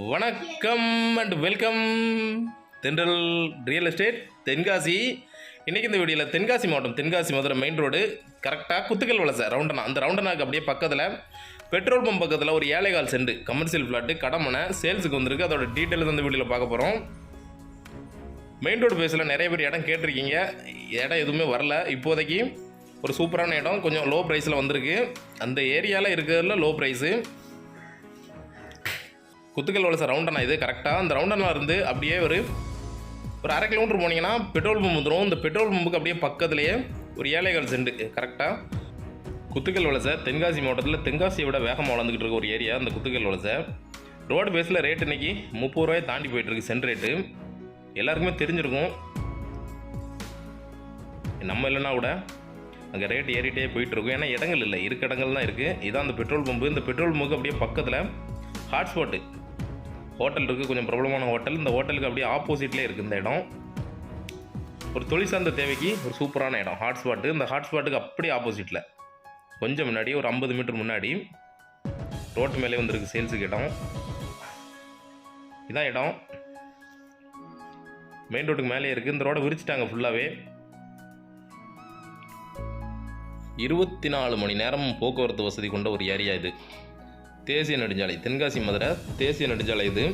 வணக்கம் and welcome Thendral real estate Tenkasi. இன்றைக்கி இந்த வீடியோவில் தென்காசி மாவட்டம் தென்காசி மதுரை மெயின் ரோடு கரெக்டாக குத்துக்கல் வலசை ரவுண்டனா அந்த ரவுண்டனாக்கு அப்படியே பக்கத்தில் பெட்ரோல் பம்ப் பக்கத்தில் ஒரு ஏழைகால் செண்டு கமர்ஷியல் ஃப்ளாட்டு கடமனை சேல்ஸுக்கு வந்திருக்கு. அதோட டீட்டெயில்ஸ் அந்த வீடியோவில் பார்க்க போகிறோம் மெயின் ரோடு பேஸில் நிறைய பேர் இடம் கேட்டிருக்கீங்க. இடம் எதுவுமே வரல. இப்போதைக்கு ஒரு சூப்பரான இடம். கொஞ்சம் லோ ப்ரைஸில் வந்திருக்கு. அந்த ஏரியாவில் இருக்கிறதுல லோ ப்ரைஸு குத்துக்கல் வலசை ரவுண்டனா இது கரெக்டாக அந்த ரவுண்டனா இருந்து அப்படியே ஒரு ஒரு அரை கிலோமீட்டர் போனீங்கன்னா பெட்ரோல் பம்ப் வந்துடும் இந்த பெட்ரோல் பம்புக்கு அப்படியே பக்கத்துலேயே ஒரு ஏழைகள் செண்டு கரெக்டாக குத்துக்கல் வலசை தென்காசி மாவட்டத்தில் தென்காசியை விட வேகமாக வளர்ந்துக்கிட்டு இருக்க ஒரு ஏரியா அந்த குத்துக்கல் வலசை. ரோடு பேஸில் ரேட் இன்றைக்கி முப்பது ரூபாய் தாண்டி போயிட்டுருக்கு சென்ட் ரேட்டு எல்லாருக்குமே தெரிஞ்சிருக்கும். நம்ம இல்லைன்னா கூட அங்கே ரேட் ஏறிட்டே போயிட்டுருக்கும் ஏன்னா இடங்கள் இல்லை இருக்க இடங்கள் தான் இருக்குது இதான் அந்த பெட்ரோல் பம்பு இந்த பெட்ரோல் பம்புக்கு அப்படியே பக்கத்தில் ஹாட்ஸ்பாட்டு ஹோட்டல் இருக்குது கொஞ்சம் பிரபலமான ஹோட்டல். இந்த ஹோட்டலுக்கு அப்படியே ஆப்போசிட்லேயே இருக்குது இந்த இடம். ஒரு தொழில் சார்ந்த தேவைக்கு ஒரு சூப்பரான இடம். ஹாட்ஸ்பாட்டு இந்த ஹாட்ஸ்பாட்டுக்கு அப்படியே ஆப்போசிட்டில் கொஞ்சம் முன்னாடி ஒரு ஐம்பது மீட்டர் முன்னாடி ரோட்டு மேலே வந்திருக்கு சேல்ஸுக்கு இடம். இதான் இடம். மெயின் ரோட்டுக்கு மேலே இருக்குது இந்த ரோடை விரிச்சிட்டாங்க ஃபுல்லாகவே இருபத்தி நாலு மணி நேரம் போக்குவரத்து வசதி கொண்ட ஒரு ஏரியா இது. தேசிய நெடுஞ்சாலை தென்காசி மதுரை தேசிய நெடுஞ்சாலை இது.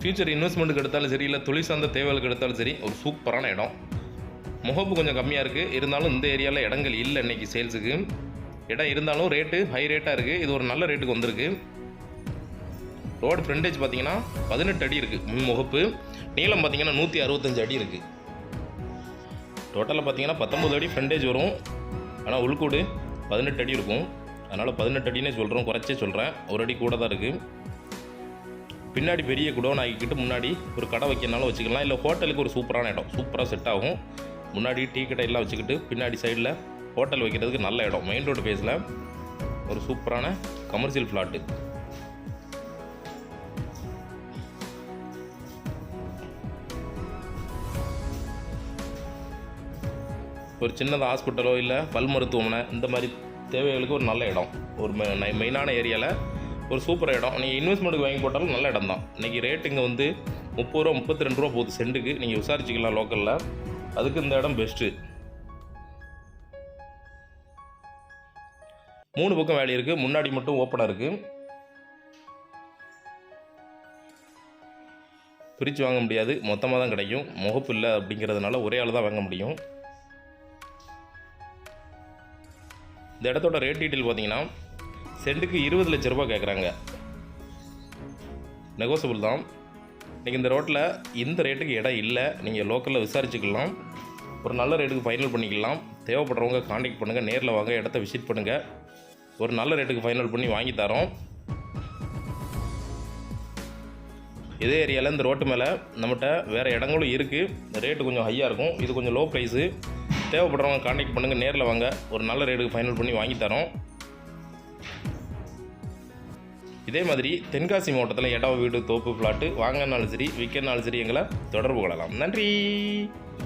ஃபியூச்சர் இன்வெஸ்ட்மெண்ட்டுக்கு எடுத்தாலும் சரி இல்லை தொழில் சார்ந்த தேவைகளுக்கு எடுத்தாலும் சரி ஒரு சூப்பரான இடம். முகப்பு கொஞ்சம் கம்மியாக இருக்குது இருந்தாலும் இந்த ஏரியாவில் இடங்கள் இல்லை இன்னைக்கு சேல்ஸுக்கு இடம் இருந்தாலும் ரேட்டு ஹை ரேட்டாக இருக்குது இது ஒரு நல்ல ரேட்டுக்கு வந்திருக்கு. ரோடு ஃப்ரண்டேஜ் பார்த்தீங்கன்னா பதினெட்டு அடி இருக்குது முன் முகப்பு. நீளம் பார்த்தீங்கன்னா நூற்றி அறுபத்தஞ்சு அடி இருக்குது டோட்டலாக பார்த்தீங்கன்னா பத்தொம்பது அடி ஃப்ரண்டேஜ் வரும். ஆனால் உள்கூடு பதினெட்டு அடி இருக்கும். அதனால் பதினெட்டு அடினே சொல்கிறோம் குறைச்சே சொல்கிறேன் ஒரு அடி கூட தான் இருக்குது பின்னாடி பெரிய குடோன் ஆகிக்கிட்டு முன்னாடி ஒரு கடை வைக்கிறனாலும் வச்சுக்கலாம். இல்லை ஹோட்டலுக்கு ஒரு சூப்பரான இடம். சூப்பராக செட் ஆகும். முன்னாடி டீ கடை எல்லாம் வச்சுக்கிட்டு பின்னாடி சைடில் ஹோட்டல் வைக்கிறதுக்கு நல்ல இடம். மெயின் ரோடு பேஸில் ஒரு சூப்பரான கமர்ஷியல் ஃப்ளாட்டு ஒரு சின்னதாக ஹாஸ்பிட்டலோ இல்லை பல் மருத்துவமனை இந்த மாதிரி தேவைகளுக்கு ஒரு நல்ல இடம். ஒரு மெ- மெயினான ஏரியாவில் ஒரு சூப்பர் இடம். நீங்கள் இன்வெஸ்ட்மெண்ட்டுக்கு வாங்கி போட்டாலும் நல்ல இடம் தான். இன்றைக்கி ரேட் இங்கே வந்து முப்பது ரூபா முப்பத்தி ரெண்டு ரூபா போகுது சென்ட்டுக்கு நீங்கள் விசாரிச்சுக்கலாம் லோக்கலில் அதுக்கு இந்த இடம் பெஸ்ட்டு மூணு பக்கம் வேலை இருக்குது முன்னாடி மட்டும் ஓப்பனாக இருக்குது பிரித்து வாங்க முடியாது. மொத்தமாக தான் கிடைக்கும். முகப்பு இல்லை அப்படிங்கிறதுனால ஒரே ஆள் தான் வாங்க முடியும். இந்த இடத்தோட ரேட் டீட்டெயில் பார்த்தீங்கன்னா சென்ட்டுக்கு இருபது லட்ச ரூபா கேட்குறாங்க. நெகோசபிள் தான். நீங்கள் இந்த ரோட்டில் இந்த ரேட்டுக்கு இடம் இல்லை. நீங்கள் லோக்கலில் விசாரிச்சுக்கலாம். ஒரு நல்ல ரேட்டுக்கு ஃபைனல் பண்ணிக்கலாம். தேவைப்படுறவங்க காண்டாக்ட் பண்ணுங்கள் நேரில் வாங்க. இடத்த விசிட் பண்ணுங்கள் ஒரு நல்ல ரேட்டுக்கு ஃபைனல் பண்ணி வாங்கி தரோம். இதே ஏரியாவில் இந்த ரோட்டு மேலே நம்மகிட்ட வேறு இடங்களும் இருக்குது ரேட்டு கொஞ்சம் ஹையாக இருக்கும். இது கொஞ்சம் லோ ப்ரைஸு தேவைப்படுறவங்க காண்டாக்ட் பண்ணுங்கள் நேரில் வாங்க. ஒரு நல்ல ரேட்டுக்கு ஃபைனல் பண்ணி வாங்கித்தரோம் இதே மாதிரி தென்காசி மாவட்டத்தில் இடம் வீடு தோப்பு பிளாட்டு வாங்கினாலும் சரி விற்கனாலும் சரி எங்களை தொடர்பு கொள்ளலாம். நன்றி!